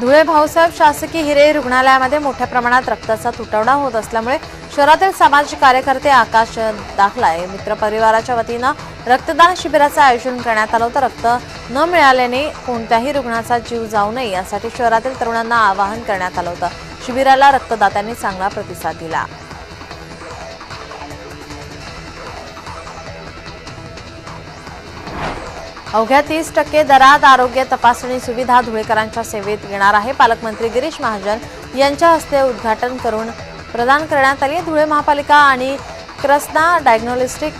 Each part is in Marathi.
धुळे भाऊसाहेब शासकीय हिरे रुग्णालयामध्ये मोठ्या प्रमाणात रक्ताचा तुटवडा होत असल्यामुळे शहरातील सामाजिक कार्यकर्ते आकाश दाखलाय. मित्र परिवाराच्या वतीनं रक्तदान शिबिराचं आयोजन करण्यात आलं होतं. रक्त न मिळाल्याने कोणत्याही रुग्णाचा जीव जाऊ नये यासाठी शहरातील तरुणांना आवाहन करण्यात आलं होतं. शिबिराला रक्तदात्यांनी चांगला प्रतिसाद दिला. अवघ्या तीस टक्के दरात आरोग्य तपासणी सुविधा धुळेकरांच्या सेवेत येणार आहे. पालकमंत्री गिरीश महाजन यांच्या हस्ते उद्घाटन करून प्रदान करण्यात आली. धुळे महापालिका आणि क्रस्ना डायग्नोलिस्टिक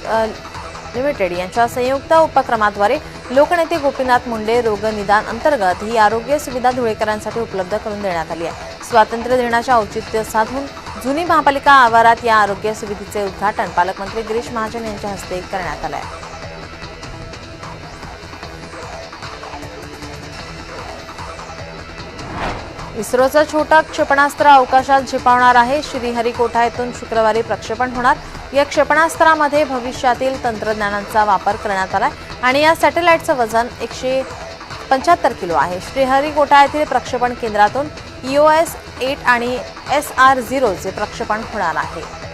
लिमिटेड यांच्या संयुक्त उपक्रमाद्वारे लोकनेते गोपीनाथ मुंडे रोग निदान अंतर्गत ही आरोग्य सुविधा धुळेकरांसाठी उपलब्ध करून देण्यात आली आहे. स्वातंत्र्य दिनाचे औचित्य साधून जुनी महापालिका आवारात या आरोग्य सुविधेचे उद्घाटन पालकमंत्री गिरीश महाजन यांच्या हस्ते करण्यात आलं आहे. इस्रोचं छोटा क्षेपणास्त्र अवकाशात झेपावणार आहे. श्रीहरिकोठा येथून शुक्रवारी प्रक्षेपण होणार. या क्षेपणास्त्रामध्ये भविष्यातील तंत्रज्ञानाचा वापर करण्यात आलाय आणि या सॅटेलाइटचं वजन एकशे पंच्याहत्तर किलो आहे. श्रीहरिकोटा येथील प्रक्षेपण केंद्रातून ईओ एस एट आणि एस आर झिरोचे प्रक्षेपण होणार आहे.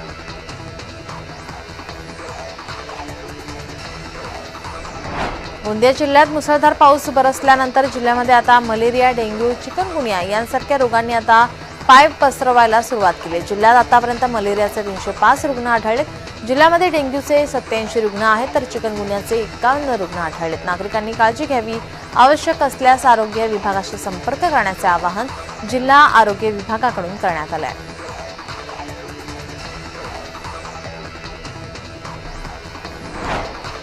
गोंदिया जिल्ह्यात मुसळधार पाऊस बरसल्यानंतर जिल्ह्यामध्ये आता मलेरिया डेंग्यू चिकनगुनिया यांसारख्या रोगांनी आता पाय पसरवायला सुरुवात केली जिल्ह्यात आतापर्यंत मलेरियाचे तीनशे पाच रुग्ण आढळलेत. जिल्ह्यामध्ये डेंग्यूचे सत्याऐंशी रुग्ण आहेत तर चिकनगुन्याचे एकावन्न रुग्ण आढळलेत. नागरिकांनी काळजी घ्यावी आवश्यक असल्यास आरोग्य विभागाशी संपर्क करण्याचे आवाहन जिल्हा आरोग्य विभागाकडून करण्यात आलं आहे.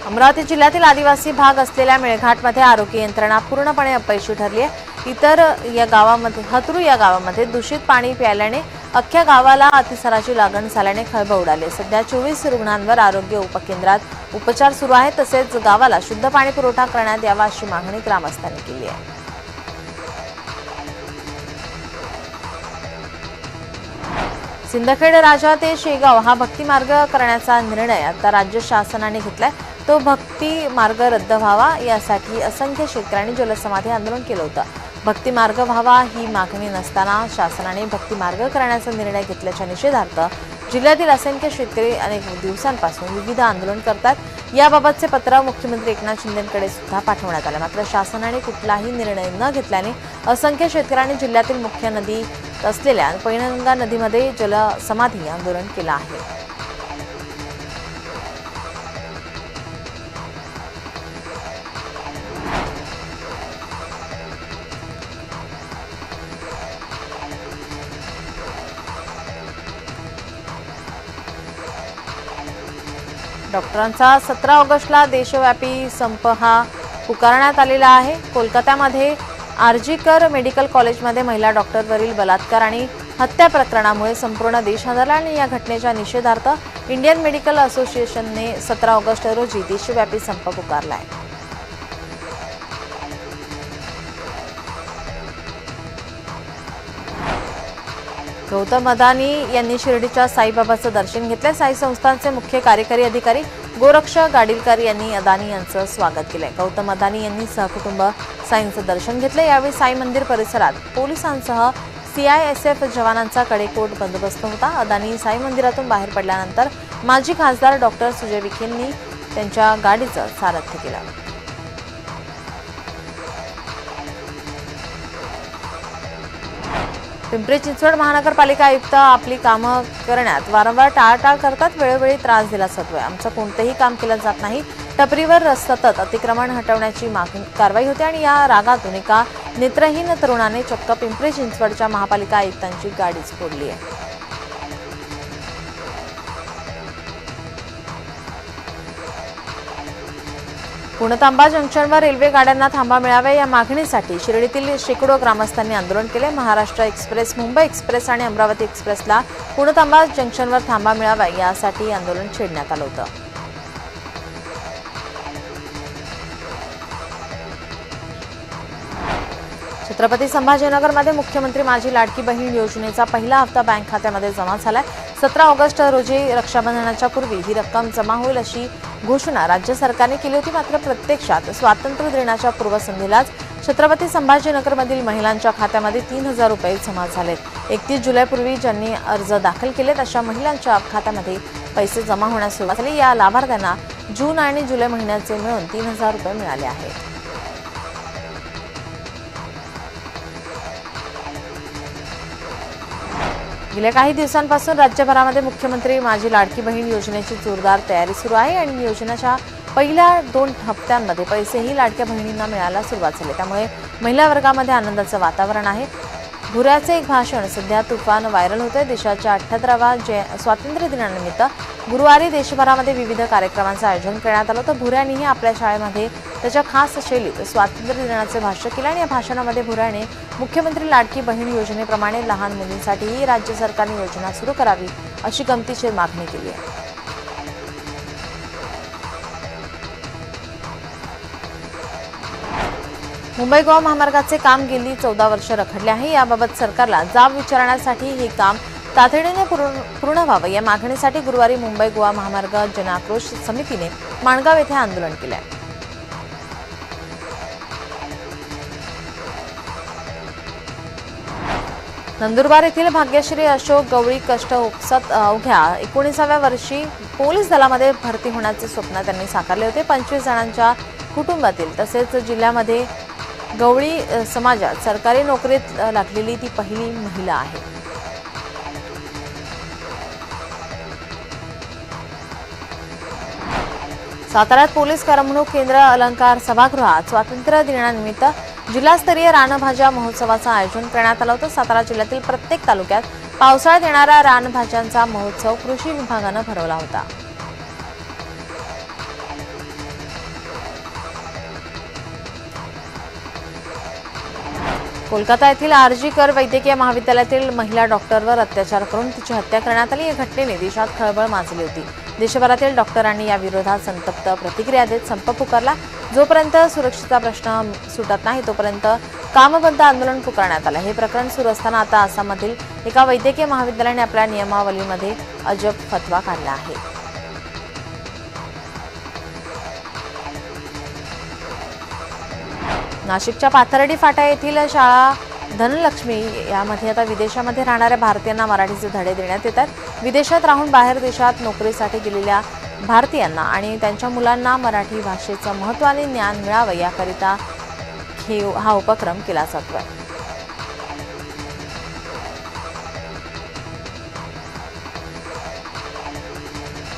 अमरावती जिल्ह्यातील आदिवासी भाग असलेल्या मेळघाटमध्ये आरोग्य यंत्रणा पूर्णपणे अपयशी ठरली आहे. इतर या गावामध्ये हतरू या गावामध्ये दूषित पाणी प्यायल्याने अख्ख्या गावाला अतिसाराची लागण झाल्याने खळबळ उडाले सध्या चोवीस रुग्णांवर आरोग्य उपकेंद्रात उपचार सुरू आहेत तसेच गावाला शुद्ध पाणी पुरवठा करण्यात यावा अशी मागणी ग्रामस्थांनी केली आहे. सिंदखेड राजा ते शेगाव हा भक्तिमार्ग करण्याचा निर्णय आता राज्य शासनाने घेतलाय. तो भक्ती मार्ग रद्द व्हावा यासाठी असंख्य शेतकऱ्यांनी जलसमाधी आंदोलन केलं होतं. भक्ती मार्ग व्हावा ही मागणी नसताना शासनाने भक्ती मार्ग करण्याचा निर्णय घेतल्याच्या निषेधार्थ जिल्ह्यातील असंख्य शेतकरी अनेक दिवसांपासून विविध आंदोलन करतात. याबाबतचे पत्र मुख्यमंत्री एकनाथ शिंदेकडे सुद्धा पाठवण्यात आले. मात्र शासनाने कुठलाही निर्णय न घेतल्याने असंख्य शेतकऱ्यांनी जिल्ह्यातील मुख्य नदी असलेल्या पैनगंगा नदीमध्ये जलसमाधी आंदोलन केलं आहे. डॉक्टरांचा सतरा ऑगस्टला देशव्यापी संप हा पुकारण्यात आलेला आहे. कोलकात्यामध्ये आर्जीकर मेडिकल कॉलेजमध्ये महिला डॉक्टरवरील बलात्कार आणि हत्या प्रकरणामुळे संपूर्ण देश हादरला आणि या घटनेच्या निषेधार्थ इंडियन मेडिकल असोसिएशनने सतरा ऑगस्ट रोजी देशव्यापी संप पुकारला आहे. गौतम अदानी यांनी शिर्डीच्या साईबाबाचं दर्शन घेतलं. साई संस्थांचे मुख्य कार्यकारी अधिकारी गोरक्ष गाडीलकर यांनी अदानी यांचं स्वागत केलंय. गौतम अदानी यांनी सहकुटुंब साईंचं दर्शन घेतलं. यावेळी साई मंदिर परिसरात पोलिसांसह सीआयएसएफ जवानांचा कडेकोट बंदोबस्त होता. अदानी साई मंदिरातून बाहेर पडल्यानंतर माजी खासदार डॉक्टर सुजय विखेंनी त्यांच्या गाडीचं सारथ्य केलं. पिंपरी चिंचवड महानगरपालिका आयुक्त आपली कामं करण्यात वारंवार टाळाटाळ करतात वेळोवेळी त्रास दिला जातोय आमचं कोणतंही काम केलं जात नाही. टपरीवर सतत अतिक्रमण हटवण्याची मागणी कारवाई होते आणि या रागातून एका नेत्रहीन तरुणाने चक्क पिंपरी चिंचवडच्या महापालिका आयुक्तांची गाडीच फोडली आहे. पुणतांबा जंक्शनवर रेल्वे गाड्यांना थांबा मिळावा या मागणीसाठी शिर्डीतील शेकडो ग्रामस्थांनी आंदोलन केले. महाराष्ट्र एक्सप्रेस मुंबई एक्सप्रेस आणि अमरावती एक्सप्रेसला पुणतांबा जंक्शनवर थांबा मिळावा यासाठी आंदोलन छेडण्यात आलं होतं. छत्रपती संभाजीनगरमध्ये मुख्यमंत्री माझी लाडकी बहीण योजनेचा पहिला हप्ता बँक खात्यामध्ये जमा झालाय. सतरा ऑगस्ट रोजी रक्षाबंधनाच्या पूर्वी ही रक्कम जमा होईल अशी घोषणा राज्य सरकारने केली होती. मात्र प्रत्यक्षात स्वातंत्र्य दिनाच्या पूर्वसंध्येलाच छत्रपती संभाजीनगरमधील महिलांच्या खात्यामध्ये तीन हजार रुपये जमा झालेत एकतीस जुलैपूर्वी ज्यांनी अर्ज दाखल केलेत अशा महिलांच्या खात्यामध्ये पैसे जमा होण्यास सुरुवात झाली. या लाभार्थ्यांना जून आणि जुलै महिन्याचे मिळून तीन हजार रुपये मिळाले आहेत. गेल्या काही दिवसांपासून राज्यभरामध्ये मुख्यमंत्री माझी लाडकी बहीण योजनेची जोरदार तयारी सुरू आहे आणि योजनेच्या पहिल्या दोन हप्त्यांमध्ये पैसेही लाडक्या बहिणींना मिळायला सुरुवात झाली त्यामुळे महिला वर्गामध्ये आनंदाचं वातावरण आहे. भुऱ्याचे एक भाषण सध्या तुफान व्हायरल होतंय. देशाच्या अठ्ठ्याहत्तरावा जय स्वातंत्र्य दिनानिमित्त गुरुवारी देशभरामध्ये विविध कार्यक्रमांचं आयोजन करण्यात आलं तर भुऱ्यानीही आपल्या शाळेमध्ये त्याच्या खास शैलीत स्वातंत्र्य दिनाचे भाष्य केलं आणि या भाषणामध्ये भुऱ्याने मुख्यमंत्री लाडकी बहीण योजनेप्रमाणे लहान मुलींसाठीही राज्य सरकारने योजना सुरू करावी अशी गमतीशीर मागणी केली आहे. मुंबई गोवा महामार्गाचे काम गेली चौदा वर्ष रखडले आहे. याबाबत सरकारला जाब विचारण्यासाठी हे काम तातडीने पूर्ण पूर्ण व्हावं या मागणीसाठी गुरुवारी मुंबई गोवा महामार्ग जनआक्रोश समितीने माणगाव येथे आंदोलन केलं आहे नंदुरबार येथील भाग्यश्री अशोक गवळी कष्ट उपसत अवघ्या एकोणीसाव्या वर्षी पोलीस दलामध्ये भरती होण्याचे स्वप्न त्यांनी साकारले होते. पंचवीस जणांच्या कुटुंबातील तसेच जिल्ह्यामध्ये गवळी समाजात सरकारी नोकरीत लागलेली ती पहिली महिला आहे. साताऱ्यात पोलीस करमणूक केंद्र अलंकार सभागृहात स्वातंत्र्य दिनानिमित्त जिल्हास्तरीय रानभाज्या महोत्सवाचं आयोजन करण्यात आलं होतं. सातारा जिल्ह्यातील प्रत्येक तालुक्यात पावसाळ्यात येणारा रानभाज्यांचा महोत्सव कृषी विभागानं भरवला होता. कोलकाता येथील आरजीकर वैद्यकीय महाविद्यालयातील महिला डॉक्टरवर अत्याचार करून तिची हत्या करण्यात आली. या घटनेने देशात खळबळ माजली होती. देशभरातील डॉक्टरांनी या विरोधात संतप्त प्रतिक्रिया देत संप पुकारला. जोपर्यंत सुरक्षेचा प्रश्न सुटत नाही तोपर्यंत कामबंद आंदोलन पुकारण्यात आलं. हे प्रकरण सुरू असताना आता आसाममधील एका वैद्यकीय महाविद्यालयाने आपल्या नियमावलीमध्ये अजब फतवा काढला आहे. नाशिकच्या पाथर्डी फाटा येथील शाळा धनलक्ष्मी यामध्ये आता विदेशामध्ये राहणाऱ्या भारतीयांना मराठीचे धडे देण्यात येतात विदेशात राहून बाहेर देशात नोकरीसाठी गेलेल्या भारतीयांना आणि त्यांच्या मुलांना मराठी भाषेचं महत्त्वाने ज्ञान मिळावं याकरिता हे हा उपक्रम केला जातोय.